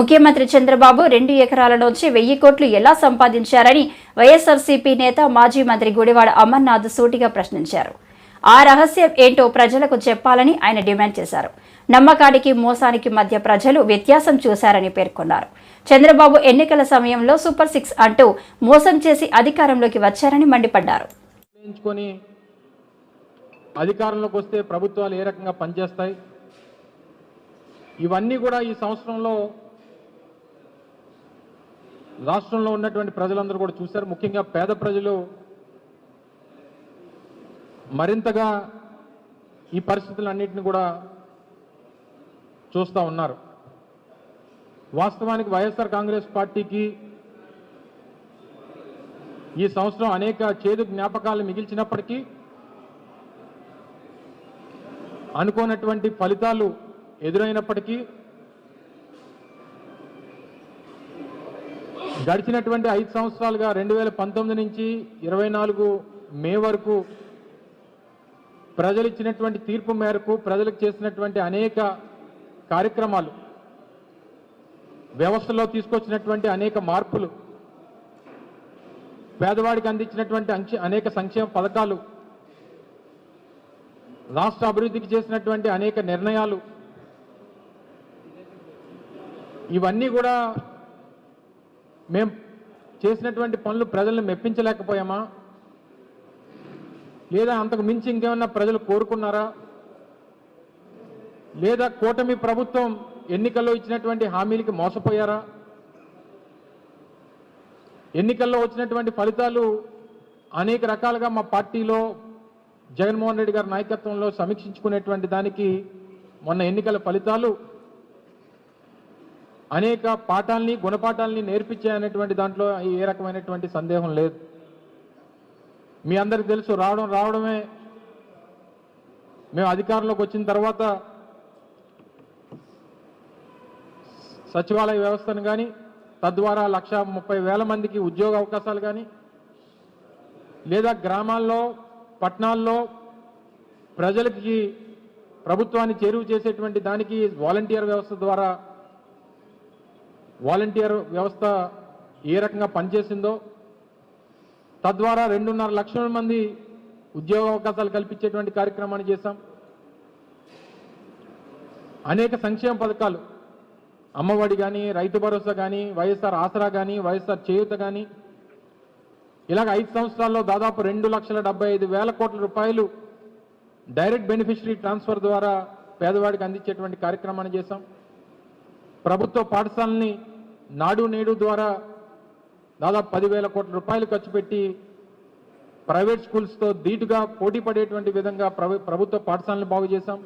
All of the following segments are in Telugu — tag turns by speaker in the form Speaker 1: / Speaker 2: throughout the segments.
Speaker 1: ముఖ్యమంత్రి చంద్రబాబు రెండు ఎకరాల నుంచి వెయ్యి కోట్లు ఎలా సంపాదించారని వైఎస్ఆర్సీపీ నేత మాజీ మంత్రి గుడివాడ అమర్నాథ్ సూటిగా ప్రశ్నించారు. ఆ రహస్యం ఏంటో ప్రజలకు చెప్పాలని ఆయన డిమాండ్ చేశారు. నమ్మకానికి మోసానికి మధ్య ప్రజలు వ్యత్యాసం చూశారని పేర్కొన్నారు. చంద్రబాబు ఎన్నికల సమయంలో సూపర్ సిక్స్ అంటూ మోసం చేసి అధికారంలోకి వచ్చారని మండిపడ్డారు.
Speaker 2: అధికారంలోకి వస్తే ప్రభుత్వాలు ఏ రకంగా పనిచేస్తాయి? ఇవన్నీ కూడా ఈ సంవత్సరంలో రాష్ట్రంలో ఉన్నటువంటి ప్రజలందరూ కూడా చూశారు. ముఖ్యంగా పేద ప్రజలు మరింతగా ఈ పరిస్థితులన్నింటినీ కూడా చూస్తూ ఉన్నారు. వాస్తవానికి వైఎస్ఆర్ కాంగ్రెస్ పార్టీకి ఈ సంవత్సరం అనేక చేదు జ్ఞాపకాలు మిగిల్చినప్పటికీ అనుకోనటువంటి ఫలితాలు ఎదురైనప్పటికీ గడిచినటువంటి ఐదు సంవత్సరాలుగా రెండు వేల పంతొమ్మిది నుంచి ఇరవై నాలుగు మే వరకు ప్రజలు ఇచ్చినటువంటి తీర్పు మేరకు ప్రజలకు చేసినటువంటి అనేక కార్యక్రమాలు వ్యవస్థలో తీసుకొచ్చినటువంటి అనేక మార్పులు పేదవాడికి అందించినటువంటి అనేక సంక్షేమ పథకాలు రాష్ట్ర అభివృద్ధికి చేసినటువంటి అనేక నిర్ణయాలు ఇవన్నీ కూడా మేము చేసినటువంటి పనులు ప్రజల్ని మెప్పించలేకపోయామా? లేదా అంతకు మించి ఇంకేమన్నా ప్రజలు కోరుకున్నారా? లేదా కూటమి ప్రభుత్వం ఎన్నికల్లో ఇచ్చినటువంటి హామీలకి మోసపోయారా? ఎన్నికల్లో వచ్చినటువంటి ఫలితాలు అనేక రకాలుగా మా పార్టీలో జగన్మోహన్ రెడ్డి గారి నాయకత్వంలో సమీక్షించుకునేటువంటి దానికి మొన్న ఎన్నికల ఫలితాలు అనేక పాఠాలని గుణపాఠాలని నేర్పించాయనేటువంటి దాంట్లో ఏ రకమైనటువంటి సందేహం లేదు. మీ అందరికి తెలుసు రావడం రావడమే. మేము అధికారంలోకి వచ్చిన తర్వాత సచివాలయ వ్యవస్థను కానీ తద్వారా లక్ష ముప్పై వేల మందికి ఉద్యోగ అవకాశాలు కానీ లేదా గ్రామాల్లో పట్టణాల్లో ప్రజలకి ప్రభుత్వాన్ని చేరువ చేసేటువంటి దానికి వాలంటీర్ వ్యవస్థ ద్వారా వాలంటీర్ వ్యవస్థ ఏ రకంగా పనిచేసిందో తద్వారా రెండున్నర లక్షల మంది ఉద్యోగ అవకాశాలు కల్పించేటువంటి కార్యక్రమాన్ని చేశాం. అనేక సంక్షేమ పథకాలు అమ్మఒడి కానీ రైతు భరోసా కానీ వైఎస్ఆర్ ఆసరా కానీ వైఎస్ఆర్ చేయూత కానీ ఇలాగ ఐదు సంవత్సరాల్లో దాదాపు రెండు లక్షల డెబ్బై ఐదు వేల కోట్ల రూపాయలు డైరెక్ట్ బెనిఫిషరీ ట్రాన్స్ఫర్ ద్వారా పేదవాడికి అందించేటువంటి కార్యక్రమాన్ని చేశాం. ప్రభుత్వ పాఠశాలని నాడు నేడు ద్వారా దాదాపు పదివేల కోట్ల రూపాయలు ఖర్చు పెట్టి ప్రైవేట్ స్కూల్స్తో ధీటుగా పోటీ పడేటువంటి విధంగా ప్రభుత్వ పాఠశాలను బాగు చేశాం.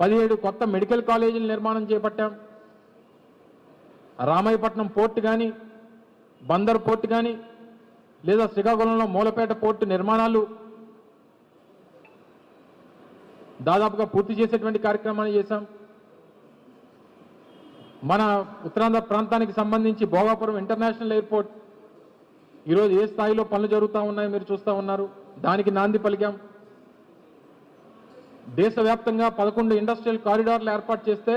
Speaker 2: పదిహేడు కొత్త మెడికల్ కాలేజీల నిర్మాణం చేపట్టాం. రామాయపట్నం పోర్ట్ కానీ బందర్ పోర్ట్ కానీ లేదా శ్రీకాకుళంలో మూలపేట పోర్టు నిర్మాణాలు దాదాపుగా పూర్తి చేసేటువంటి కార్యక్రమాన్ని చేశాం. మన ఉత్తరాంధ్ర ప్రాంతానికి సంబంధించి భోగాపురం ఇంటర్నేషనల్ ఎయిర్పోర్ట్ ఈరోజు ఏ స్థాయిలో పనులు జరుగుతూ ఉన్నాయో మీరు చూస్తూ ఉన్నారు. దానికి నాంది పలికాం. దేశవ్యాప్తంగా పదకొండు ఇండస్ట్రియల్ కారిడార్లు ఏర్పాటు చేస్తే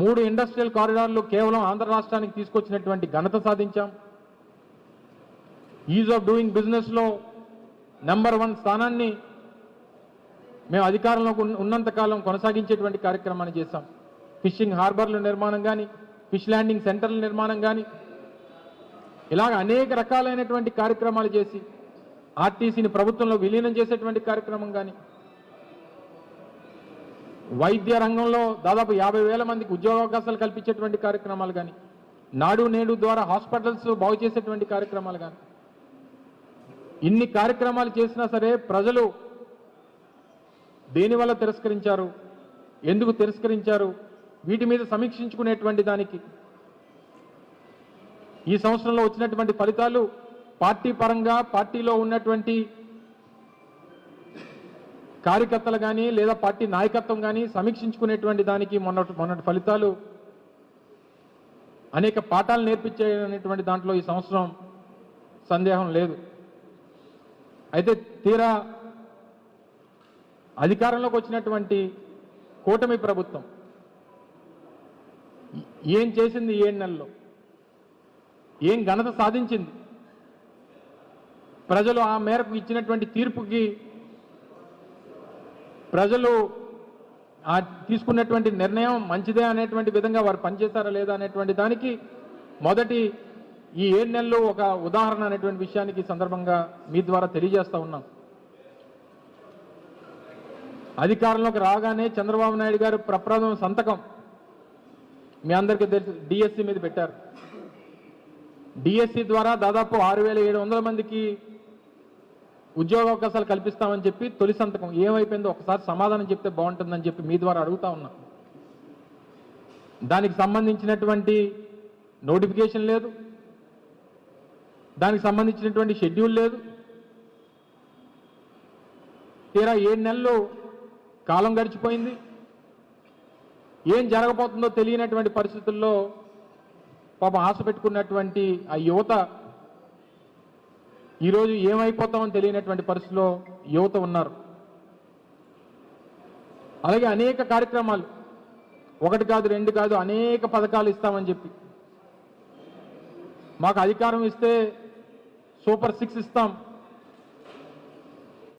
Speaker 2: మూడు ఇండస్ట్రియల్ కారిడార్లు కేవలం ఆంధ్ర రాష్ట్రానికి తీసుకొచ్చినటువంటి ఘనత సాధించాం. ఈజ్ ఆఫ్ డూయింగ్ బిజినెస్లో నెంబర్ వన్ స్థానాన్ని మేము అధికారంలో ఉన్నంతకాలం కొనసాగించేటువంటి కార్యక్రమాన్ని చేశాం. ఫిషింగ్ హార్బర్ల నిర్మాణం కానీ ఫిష్ ల్యాండింగ్ సెంటర్ల నిర్మాణం కానీ ఇలాగ అనేక రకాలైనటువంటి కార్యక్రమాలు చేసి ఆర్టీసీని ప్రభుత్వంలో విలీనం చేసేటువంటి కార్యక్రమం కానీ వైద్య రంగంలో దాదాపు యాభై వేల మందికి ఉద్యోగావకాశాలు కల్పించేటువంటి కార్యక్రమాలు కానీ నాడు నేడు ద్వారా హాస్పిటల్స్ బాగు చేసేటువంటి కార్యక్రమాలు కానీ ఇన్ని కార్యక్రమాలు చేసినా సరే ప్రజలు దేనివల్ల తిరస్కరించారు ఎందుకు తిరస్కరించారు వీటి మీద సమీక్షించుకునేటువంటి దానికి ఈ సంవత్సరంలో వచ్చినటువంటి ఫలితాలు పార్టీ పరంగా పార్టీలో ఉన్నటువంటి కార్యకర్తలు కానీ లేదా పార్టీ నాయకత్వం కానీ సమీక్షించుకునేటువంటి దానికి మొన్నటి మొన్నటి ఫలితాలు అనేక పాఠాలు నేర్పించేటువంటి దాంట్లో ఈ సంవత్సరం సందేహం లేదు. అయితే తీరా అధికారంలోకి వచ్చినటువంటి కూటమి ప్రభుత్వం ఏం చేసింది ఏడు నెలల్లో ఏం ఘనత సాధించింది? ప్రజలు ఆ మేరకు ఇచ్చినటువంటి తీర్పుకి ప్రజలు ఆ తీసుకున్నటువంటి నిర్ణయం మంచిదే అనేటువంటి విధంగా వారు పనిచేశారా లేదా అనేటువంటి దానికి మొదటి ఈ ఏడు నెలలు ఒక ఉదాహరణ అనేటువంటి విషయానికి సందర్భంగా మీ ద్వారా తెలియజేస్తా ఉన్నాం. అధికారంలోకి రాగానే చంద్రబాబు నాయుడు గారు ప్రప్రథమ సంతకం మీ అందరికీ తెలుసు డిఎస్సి మీద పెట్టారు. డిఎస్సి ద్వారా దాదాపు ఆరు వేల ఏడు వందల మందికి ఉద్యోగ అవకాశాలు కల్పిస్తామని చెప్పి తొలి సంతకం ఏమైపోయిందో ఒకసారి సమాధానం చెప్తే బాగుంటుందని చెప్పి మీ ద్వారా అడుగుతా ఉన్నా. దానికి సంబంధించినటువంటి నోటిఫికేషన్ లేదు. దానికి సంబంధించినటువంటి షెడ్యూల్ లేదు. తీరా ఏడు నెలలు కాలం గడిచిపోయింది. ఏం జరగబోతుందో తెలియనటువంటి పరిస్థితుల్లో పాపం ఆశ పెట్టుకున్నటువంటి ఆ యువత ఈరోజు ఏమైపోతామని తెలియనటువంటి పరిస్థితిలో యువత ఉన్నారు. అలాగే అనేక కార్యక్రమాలు ఒకటి కాదు రెండు కాదు అనేక పథకాలు ఇస్తామని చెప్పి. మాకు అధికారం ఇస్తే సూపర్ సిక్స్ ఇస్తాం.